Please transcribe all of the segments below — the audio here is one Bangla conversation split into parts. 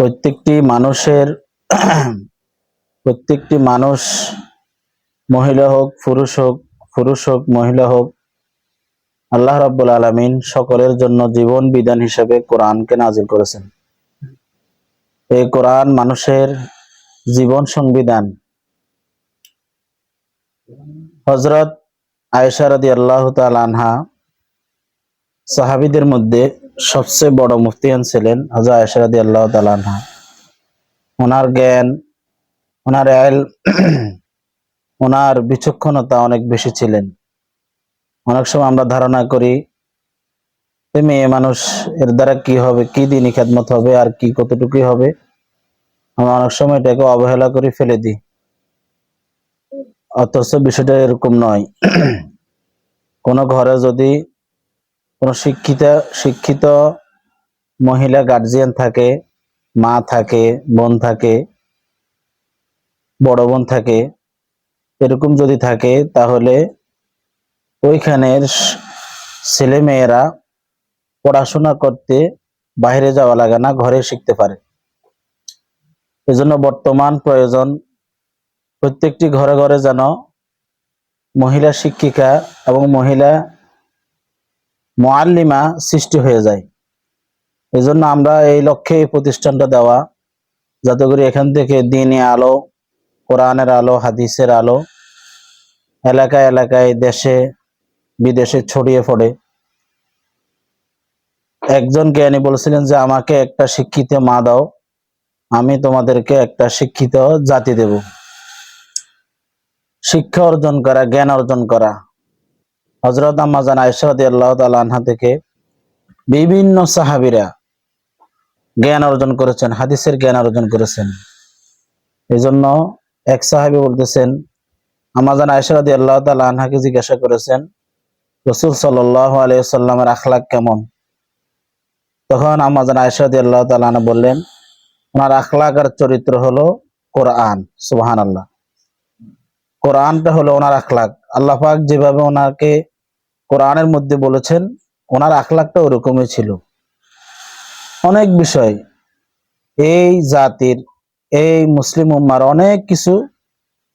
প্রত্যেকটি মানুষের, প্রত্যেকটি মানুষ মহিলা হোক, পুরুষ হোক পুরুষ হোক, মহিলা হোক, আল্লাহ রাব্বুল আলামিন সকলের জন্য জীবন বিধান হিসেবে কোরআনকে নাজিল করেছেন। এই কোরআন মানুষের জীবন সংবিধান। হজরত আয়েশা আল্লাহ তাআলা আনহা সাহাবীদের মধ্যে সবচেয়ে বড় মুফতিয়ান ছিলেন হজরত আয়েশা আল্লাহ তাআলা আনহা। ওনার জ্ঞান, ওনার এল ওনার বিচক্ষণতা অনেক বেশি ছিলেন। অনেক সময় আমরা ধারণা করি মেয়ে মানুষ, এর দ্বারা কি হবে? কি দিনই খেদমত হবে? আর কি কতটুকুই হবে? আমরা অনেক সময় এটাকে অবহেলা করে ফেলে দিই। অথচ বিষয়টা এরকম নয়। কোনো ঘরে যদি কোনো শিক্ষিত শিক্ষিত মহিলা গার্জিয়ান থাকে, মা থাকে, বোন থাকে, বড় বোন থাকে, এরকম যদি থাকে তাহলে ওইখানের ছেলে মেয়েরা পড়াশোনা করতে বাইরে যাওয়া লাগে না, ঘরে শিখতে পারে। এজন্য বর্তমান প্রয়োজন, প্রত্যেকটি ঘরে ঘরে যেন মহিলা শিক্ষিকা এবং মহিলা মোয়াল্লিমা সৃষ্টি হয়ে যায়। এই জন্য আমরা এই লক্ষ্যে এই প্রতিষ্ঠানটা দেওয়া, যাতে করে এখান থেকে দিনে আলো, কোরআনের আলো, হাদিসের আলো এলাকায় এলাকায় দেশে, বিদেশে ছড়িয়ে পড়ে। একজন জ্ঞানী বলেছিলেন যে, আমাকে একটা শিক্ষিত মা দাও, আমি তোমাদেরকে একটা শিক্ষিত জাতি দেব। শিক্ষা অর্জন করা, জ্ঞান অর্জন করা। হজরত আম্মাজান আয়সাদি আল্লাহ আনহা থেকে বিভিন্ন সাহাবিরা জ্ঞান অর্জন করেছেন, হাদিসের জ্ঞান অর্জন করেছেন। এই জন্য এক সাহাবি বলতেছেন আমাজান আয়সাদি আল্লাহ তালা আনহাকে জিজ্ঞাসা করেছেন, রসুল সাল্লাহ আলিয়াল্লামের আখলাক কেমন? তখন আমাজান আয়সাদি আল্লাহ তালা বললেন, ওনার আখলাক আর চরিত্র হলো কোরআন সুবাহান আল্লাহ কোরআনটা হলো ওনার আখলাক। আল্লাহ পাক যেভাবে ওনাকে কোরআনের মধ্যে বলেছেন, ওনার আখলাকটা ওরকমই ছিল। অনেক বিষয়, এই জাতির, এই মুসলিম উম্মার অনেক কিছু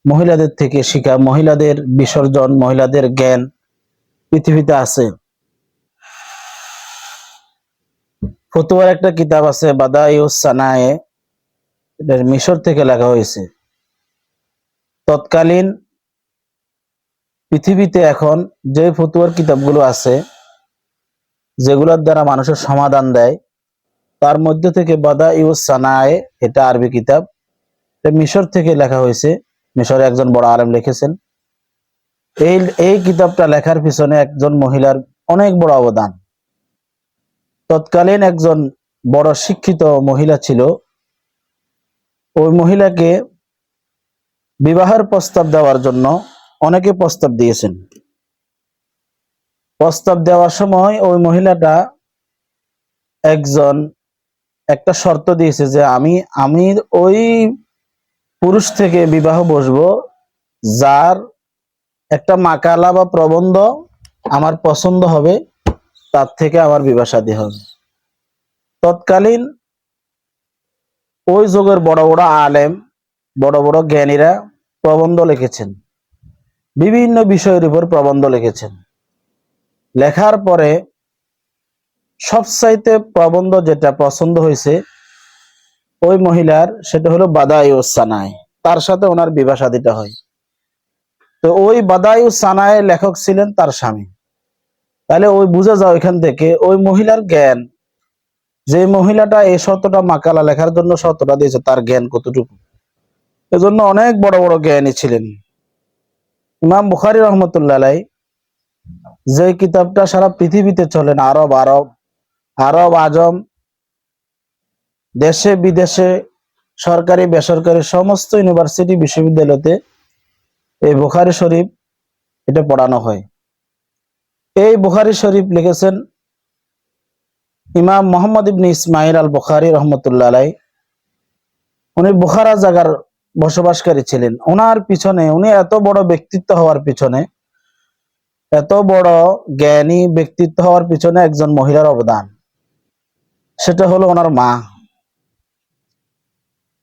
মহিলাদের থেকে শিখা, মহিলাদের বিসর্জন, মহিলাদের জ্ঞান পৃথিবীতে আছে। ফতুয়ার একটা কিতাব আছে বাদায়ুসানায়ে মিশর থেকে লেখা হয়েছে। তৎকালীন পৃথিবীতে এখন যে ফতুয়ার কিতাবগুলো আছে, যেগুলোর দ্বারা মানুষের সমাধান দেয়, তার মধ্যে থেকে বাদা ইউস সানায়ে এটা আরবি কিতাব, এটা মিশর থেকে লেখা হয়েছে, মিশরে একজন বড় আলেম লিখেছেন। এই এই কিতাবটা লেখার পিছনে একজন মহিলার অনেক বড় অবদান। তৎকালীন একজন বড় শিক্ষিত মহিলা ছিল। ওই মহিলাকে বিবাহের প্রস্তাব দেওয়ার জন্য অনেকে প্রস্তাব দিয়েছেন। প্রস্তাব দেওয়ার সময় ওই মহিলাটা একজন একটা শর্ত দিয়েছে যে আমি আমি ওই পুরুষ থেকে বিবাহ বসবো যার একটা মাকালা বা প্রবন্ধ আমার পছন্দ হবে, তার থেকে আমার বিবাহ শাদী হবে। তৎকালীন ওই যুগের বড় বড় আলেম, বড় বড় জ্ঞানীরা প্রবন্ধ লিখেছেন। বিভিন্ন বিষয়ের উপর প্রবন্ধ লিখেছেন। লেখার পরে সবচাইতে প্রবন্ধ যেটা পছন্দ হয়েছে ওই মহিলার, সেটা হলো বাদাই ও সানায় তার সাথে ওনার বিবাহ শাদীটা হয়। তো ওই বাদাই ও সানায় লেখক ছিলেন তার স্বামী। তাহলে ওই বুঝে যাও এখান থেকে, ওই মহিলার জ্ঞান, যে মহিলাটা এই শতটা মাকালা লেখার জন্য শতটা দিয়েছে, তার জ্ঞান কতটুকু? এজন্য অনেক বড় বড় জ্ঞানী ছিলেন। ইমাম বুখারি রহমতুল্লাহ যে কিতাবটা সারা পৃথিবীতে চলেন আরব আরব আরব, আজম, দেশে বিদেশে, সরকারি, বেসরকারি, সমস্ত ইউনিভার্সিটি বিশ্ববিদ্যালয়তে এই বুখারি শরীফ এটা পড়ানো হয়। এই বুখারি শরীফ লিখেছেন ইমাম মোহাম্মদ ইবনে ইসমাইল আল বুখারি রহমতুল্লাহ উনি বুখারা জায়গার বসবাসকারী ছিলেন। ওনার পিছনে, উনি এত বড় ব্যক্তিত্ব হওয়ার পিছনে, এত বড় জ্ঞানী ব্যক্তিত্ব হওয়ার পিছনে একজন মহিলার অবদান। সেটা হলো ওনার মা।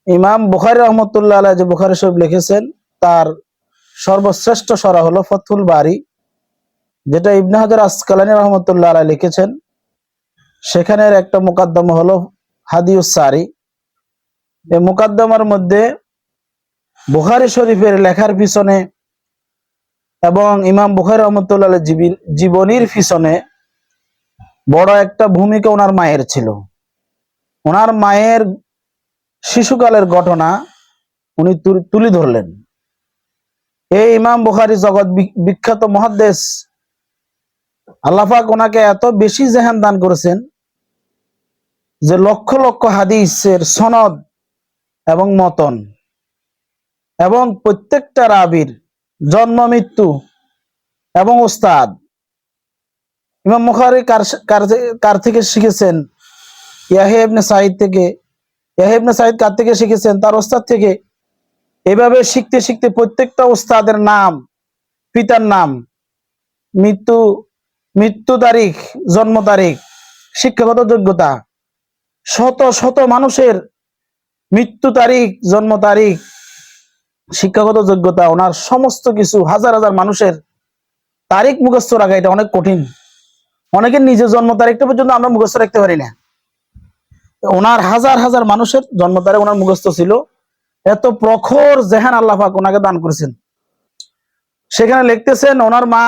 ইমাম বুখারি রহমতুল্লাহ আলাইহি যে বুখারি শরীফ লিখেছেন, তার সর্বশ্রেষ্ঠ সরা হলো ফথুল বাড়ি যেটা ইবনে হাজার আসকালানি রহমতুল্লাহ আলাই লিখেছেন। সেখানের একটা মোকাদ্দমা হলো হাদিউস সারি। এই মোকাদ্দমার মধ্যে বুখারি শরীফের লেখার পিছনে এবং ইমাম বুখারি রহমতুল্লাহ জীবনীর পিছনে বড় একটা ভূমিকা ওনার মায়ের ছিল। ওনার মায়ের শিশুকালের ঘটনা উনি তুলে ধরলেন। এই ইমাম বুখারি জগৎ বিখ্যাত মহাদেশ আল্লাহাক ওনাকে এত বেশি জেহান দান করেছেন যে লক্ষ লক্ষ হাদিসের সনদ এবং মতন এবং প্রত্যেকটা রাবির জন্ম, মৃত্যু এবং ওস্তাদ। ইমাম মুখারি কার থেকে শিখেছেন? ইয়াহে সাহিদ থেকে। ইয়াহেবনে সাহিদ কার থেকে শিখেছেন? তার ওস্তাদ থেকে। এভাবে শিখতে শিখতে প্রত্যেকটা ওস্তাদের নাম, পিতার নাম, মৃত্যু মৃত্যু তারিখ, জন্ম তারিখ, শিক্ষাগত যোগ্যতা, শত শত মানুষের মৃত্যু তারিখ, জন্ম তারিখ শিক্ষাগত যোগ্যতা, ওনার সমস্ত কিছু, হাজার হাজার মানুষের তারিখ মুখস্থ রাখা, এটা অনেক কঠিন। অনেকের নিজের জন্ম তারিখটা পর্যন্ত আমরা মুখস্থ রাখতে পারি না। ওনার হাজার হাজার মানুষের জন্ম তারিখ ওনার মুখস্থ ছিল। এত প্রখর জেহান আল্লাহ পাক ওনাকে দান করেছেন। সেখানে লিখতেছেন, ওনার মা,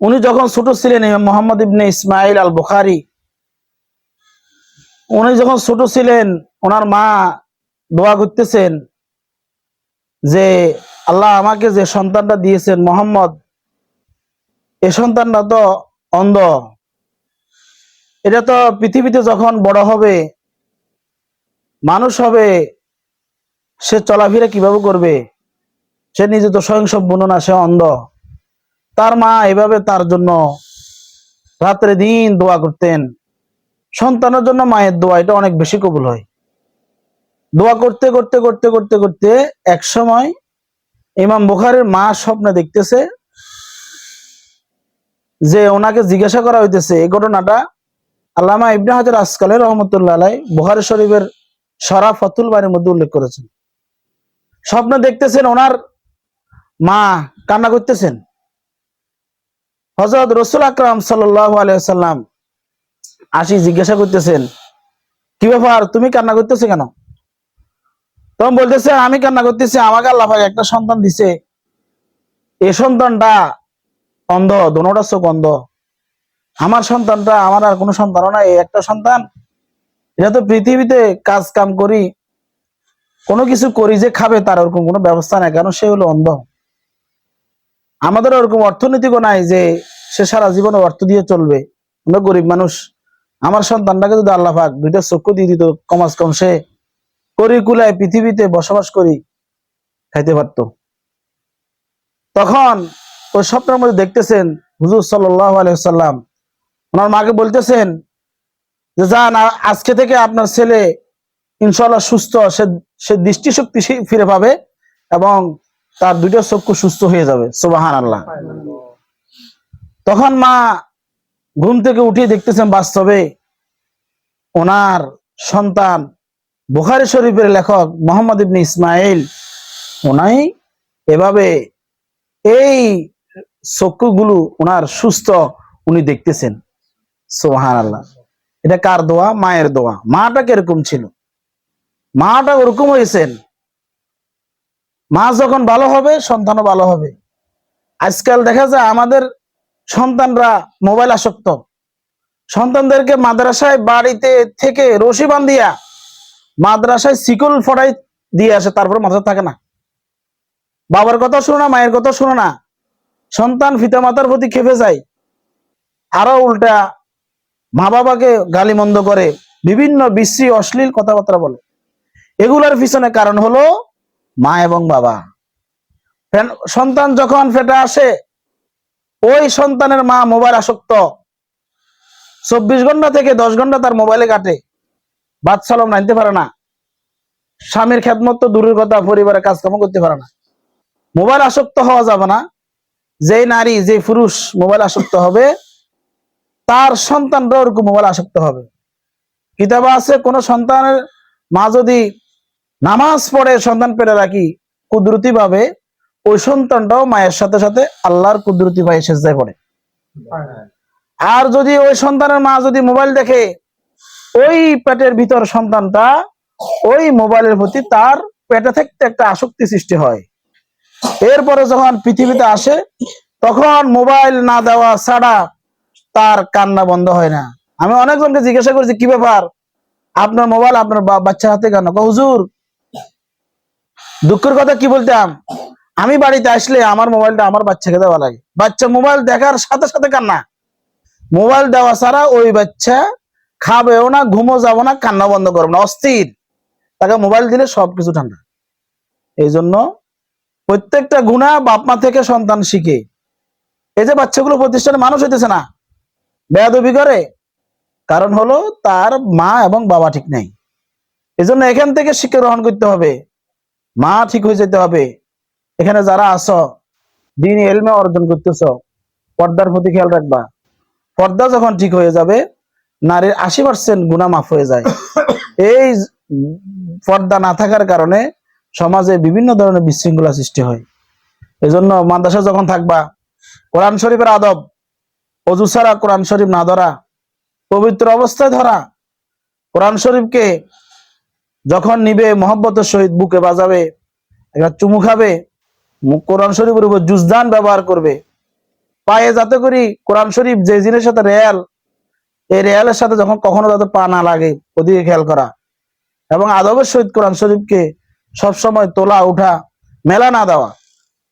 উনি যখন ছোট ছিলেন মোহাম্মদ ইবনে ইসমাইল আল বুখারি উনি যখন ছোট ছিলেন, ওনার মা দোয়া করতেছেন যে আল্লাহ আমাকে যে সন্তানটা দিয়েছেন মোহাম্মদ, এ সন্তানটা তো অন্ধ। এটা তো পৃথিবীতে যখন বড় হবে, মানুষ হবে, সে চলাফেরা কীভাবে করবে? সে নিজে তো স্বয়ং সম্পূর্ণ না, সে অন্ধ। তার মা এভাবে তার জন্য রাত্রে দিন দোয়া করতেন। সন্তানের জন্য মায়ের দোয়া, এটা অনেক বেশি কবুল হয়। দোয়া করতে করতে করতে করতে করতে এক সময় ইমাম বুখারের মা স্বপ্নে দেখতেছে যে ওনাকে জিজ্ঞাসা করা হইতেছে, এই ঘটনাটা আল্লামা ইবনে হাজার আসকালে রহমতুল্লাহ আলাই শরীফের সরা ফতুল বাড়ির মধ্যে উল্লেখ করেছেন। স্বপ্ন দেখতেছেন ওনার মা কান্না করতেছেন। হজরত রসুল আকরাম আলাইসাল্লাম আসি জিজ্ঞাসা করতেছেন, কি ব্যাপার? তুমি কান্না করতেছে কেন? তখন বলতেছে, আমি কান্না করতেছি, আমাকে আল্লাহ একটা সন্তান দিছে। এই সন্তানটা অন্ধ, দোনোটা চোখ অন্ধ। আমার সন্তানটা, আমার আর কোনো সন্তানও এই একটা সন্তান, এটা তো পৃথিবীতে কাজ কাম করি, কোনো কিছু করি যে খাবে তার ওরকম কোনো ব্যবস্থা নাই, কারণ সে হলো অন্ধ। আমাদের ওরকম অর্থনীতিকও নাই যে সে সারা জীবন অর্থ দিয়ে চলবে। আমরা গরিব মানুষ। আমার সন্তানটাকে যদি আল্লাহ পাক দুইটা চক্ষু দিয়ে দিত কমাস কম সে করি কুলায় পৃথিবীতে বসবাস করি, খাইতে পারতো। তখন ওই স্বপ্নের মধ্যে দেখতেছেন হুজুর সাল্লাহ আলহাম ওনার মাকে বলতেছেন যে যান আজকে থেকে আপনার ছেলে ইনশাল্লাহ সুস্থ, সে সে দৃষ্টিশক্তি ফিরে পাবে এবং তার দুইটা চক্ষু সুস্থ হয়ে যাবে। সুবাহান আল্লাহ তখন মা ঘুম থেকে উঠিয়ে দেখতেছেন বাস্তবে ওনার সন্তান বুখারি শরীফের লেখক মোহাম্মদ ইবনে ইসমাইল ওনাই এভাবে এই চক্ষুগুলো ওনার সুস্থ উনি দেখতেছেন। সোহান আল্লাহ এটা কার দোয়া? মায়ের দোয়া। মাটা কীরকম ছিল? মাটা ওরকম হয়েছেন। মা যখন ভালো হবে, সন্তানও ভালো হবে। আজকাল দেখা যায় আমাদের সন্তানরা মোবাইল আসক্ত। সন্তানদেরকে মাদ্রাসায় বাড়িতে থেকে রশি বান্ধিয়া মাদ্রাসায় শিকল ফড়াই দিয়ে আসে, তারপর মাথা থাকে না। বাবার কথা শোনো না, মায়ের কথা শোনো না। সন্তান পিতা মাতার প্রতি খেপে যায়। আরও উল্টা মা বাবাকে গালি মন্দ করে, বিভিন্ন বিশ্রী, অশ্লীল কথাবার্তা বলে। এগুলার পিছনে কারণ হলো মা এবং বাবা। সন্তান যখন ফেটে আসে, ওই সন্তানের মা মোবাইল আসক্ত। চব্বিশ ঘণ্টা থেকে দশ ঘণ্টা তার মোবাইলে কাটে। বাদ সালাম নাইতে পারে না। স্বামীর খেদমত তো দূরের কথা পরিবারের কাজকর্ম করতে পারে না। মোবাইল আসক্ত হওয়া যাবে না। যে নারী যে পুরুষ মোবাইল আসক্ত হবে তার সন্তানরা ওরকম মোবাইল আসক্ত হবে। কিতাবে আছে কোন সন্তানের মা যদি নামাজ পড়ে সন্তান পেরে রাখি কুদরতি ভাবে ওই সন্তানটাও মায়ের সাথে সাথে আল্লাহর কুদরতি ভাই সেজদায় পড়ে। আর যদি ওই সন্তানের মা যদি মোবাইল দেখে ওই পেটের ভিতর সন্তানটা ওই মোবাইলের প্রতি তার পেটে থাকতে একটা আসক্তি সৃষ্টি হয়। এরপরে যখন পৃথিবীতে আসে, তখন মোবাইল না দেওয়া ছাড়া তার কান্না বন্ধ হয় না। আমি অনেকজনকে জিজ্ঞাসা করছি, কি ব্যাপার? আপনার মোবাইল আপনার বাচ্চার হাতে কেন? হুজুর, দুঃখের কথা কি বলতাম? আমি বাড়িতে আসলে আমার মোবাইলটা আমার বাচ্চাকে দেওয়া লাগে। বাচ্চা মোবাইল দেখার সাথে সাথে কান্না। মোবাইল দেওয়া ছাড়া ওই বাচ্চা খাবেও না ঘুমো যাব না কান্না বন্ধ করব না, অস্থির। তাকে মোবাইল দিলে সবকিছু ঠান্ডা। এই জন্য প্রত্যেকটা গুণা বাপমা থেকে সন্তান শিখে। এই যে বাচ্চাগুলো প্রতিষ্ঠানে মানুষ হইতেছে না, বেয়াদবি করে, কারণ হলো তার মা এবং বাবা ঠিক নেই। এই জন্য এখান থেকে শিক্ষা গ্রহণ করতে হবে। মা ঠিক হয়ে যেতে হবে। এখানে যারা আছো, দিন এলমে অর্জন করতেছ, পর্দার প্রতি খেয়াল রাখবা। পর্দা যখন ঠিক হয়ে যাবে নারীর আশি পার্সেন্ট গুণা মাফ হয়ে যায়। এই পর্দা না থাকার কারণে সমাজে বিভিন্ন ধরনের বিশৃঙ্খলা সৃষ্টি হয়। এজন্য মাদ্রাসা যখন থাকবা, কোরআন শরীফের আদব, অজু ছাড়া কোরআন শরীফ না ধরা, পবিত্র অবস্থায় ধরা, কোরআন শরীফকে যখন নিবে, মহব্বতের সহিত বুকে বাজাবে, একটা চুমু খাবে কোরআন শরীফের উপর জুজদান ব্যবহার করবে, পায়ে যাতে করি কোরআন শরীফ যে জিনিসের সাথে রেয়াল এই রেয়ালের সাথে যখন কখনো যাতে পা না লাগে, ওদিকে খেয়াল করা। এবং আদবের সহিত কোরআন শরীফকে সবসময় তোলা, উঠা, মেলা না দেওয়া।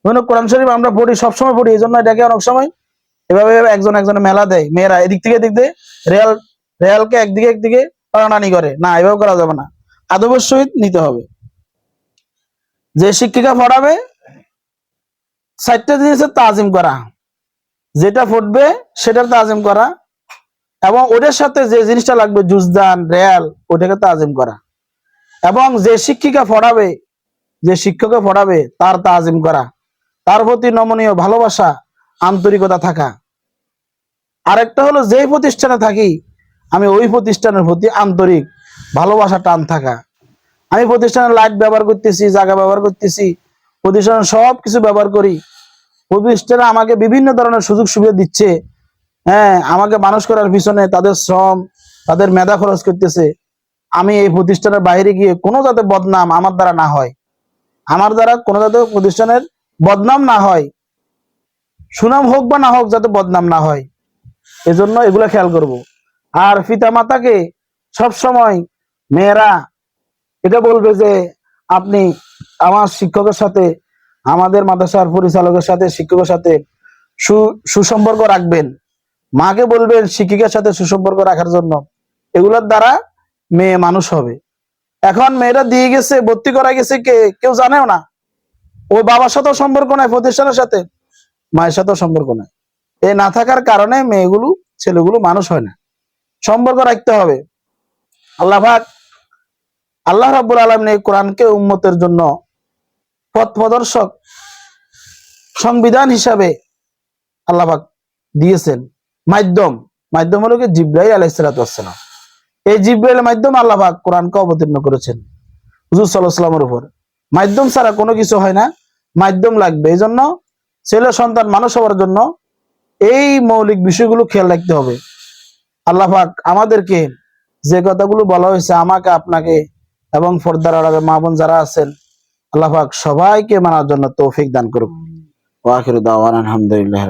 ধরুন কোরআন শরীফ আমরা পড়ি, সবসময় পড়ি, এই জন্য এটাকে অনেক সময় এভাবে একজন একজনে মেলা দেয়। মেয়েরা এদিক থেকে এদিক দিয়ে রেয়াল, রেয়ালকে একদিকে একদিকে টানাটানি করে। না, এভাবে করা যাবে না। আদবের সহিত নিতে হবে। যে শিক্ষিকা পড়াবে, চারটা জিনিসের তাজিম করা। যেটা ফুটবে, সেটার তাজিম করা। এবং ওটার সাথে যে জিনিসটা লাগবে জুজদান রেয়াল ওটাকে তাজিম করা। এবং যে শিক্ষিকা পড়াবে যে শিক্ষকে পড়াবে তার তাজিম করা। তার প্রতি নমনীয় ভালোবাসা, আন্তরিকতা থাকা। আরেকটা হলো, যেই প্রতিষ্ঠানে থাকি, আমি ওই প্রতিষ্ঠানের প্রতি আন্তরিক ভালোবাসা, টান থাকা। আমি প্রতিষ্ঠানের লাইট ব্যবহার করতেছি, জায়গা ব্যবহার করতেছি, প্রতিষ্ঠানের সব কিছু ব্যবহার করি। প্রতিষ্ঠানে আমাকে বিভিন্ন ধরনের সুযোগ সুবিধা দিচ্ছে। হ্যাঁ আমাকে মানুষ করার পিছনে তাদের শ্রম, তাদের মেধা খরচ করতেছে। আমি এই প্রতিষ্ঠানের বাইরে গিয়ে কোনো যাতে বদনাম আমার দ্বারা না হয়। আমার দ্বারা কোনো যাতে প্রতিষ্ঠানের বদনাম না হয়। সুনাম হোক বা না হোক, যাতে বদনাম না হয়। এজন্য এগুলো খেয়াল করব। আর পিতা মাতাকে সবসময় মেয়েরা এটা বলবে যে, আপনি আমার শিক্ষকের সাথে, আমাদের মাদ্রাসার পরিচালকের সাথে, শিক্ষকের সাথে সুসম্পর্ক রাখবেন। মাকে বলবেন শিক্ষিকার সাথে সুসম্পর্ক রাখার জন্য। এগুলোর দ্বারা মেয়ে মানুষ হবে। এখন মেয়েরা দিয়ে গেছে, ভর্তি করা গেছে কে? কেউ জানেও না। ওই বাবার সাথেও সম্পর্ক নাই, প্রতিষ্ঠানের সাথে। মায়ের সাথেও সম্পর্ক নাই। এ না থাকার কারণে মেয়েগুলো, ছেলেগুলো মানুষ হয় না। সম্পর্ক রাখতে হবে। আল্লাহ পাক, আল্লাহ রাব্বুল আলমিন এই কোরআনকে উম্মতের জন্য পথ প্রদর্শক, সংবিধান হিসাবে আল্লাহ পাক দিয়েছেন। মাধ্যম মাধ্যম হলো কি জিব্রাইল আলাইসালাম এই জিব্রাইলের মাধ্যমে আল্লাহ কোরআনকে অবতীর্ণ করেছেন। হুজুর সাল্লাহামের উপর। মাধ্যম ছাড়া কোনো কিছু হয় না, মাধ্যম লাগবে। এই জন্য ছেলে সন্তান মানুষ হওয়ার জন্য এই মৌলিক বিষয়গুলো খেয়াল রাখতে হবে। আল্লাহ পাক আমাদেরকে যে কথাগুলো বলা হয়েছে, আমাকে, আপনাকে এবং ফর্দার আড়ালে মা বোন যারা আছেন, আল্লাহ পাক সবাইকে মানার জন্য তৌফিক দান করুক। ওয়াখির আলহামদুলিল্লাহ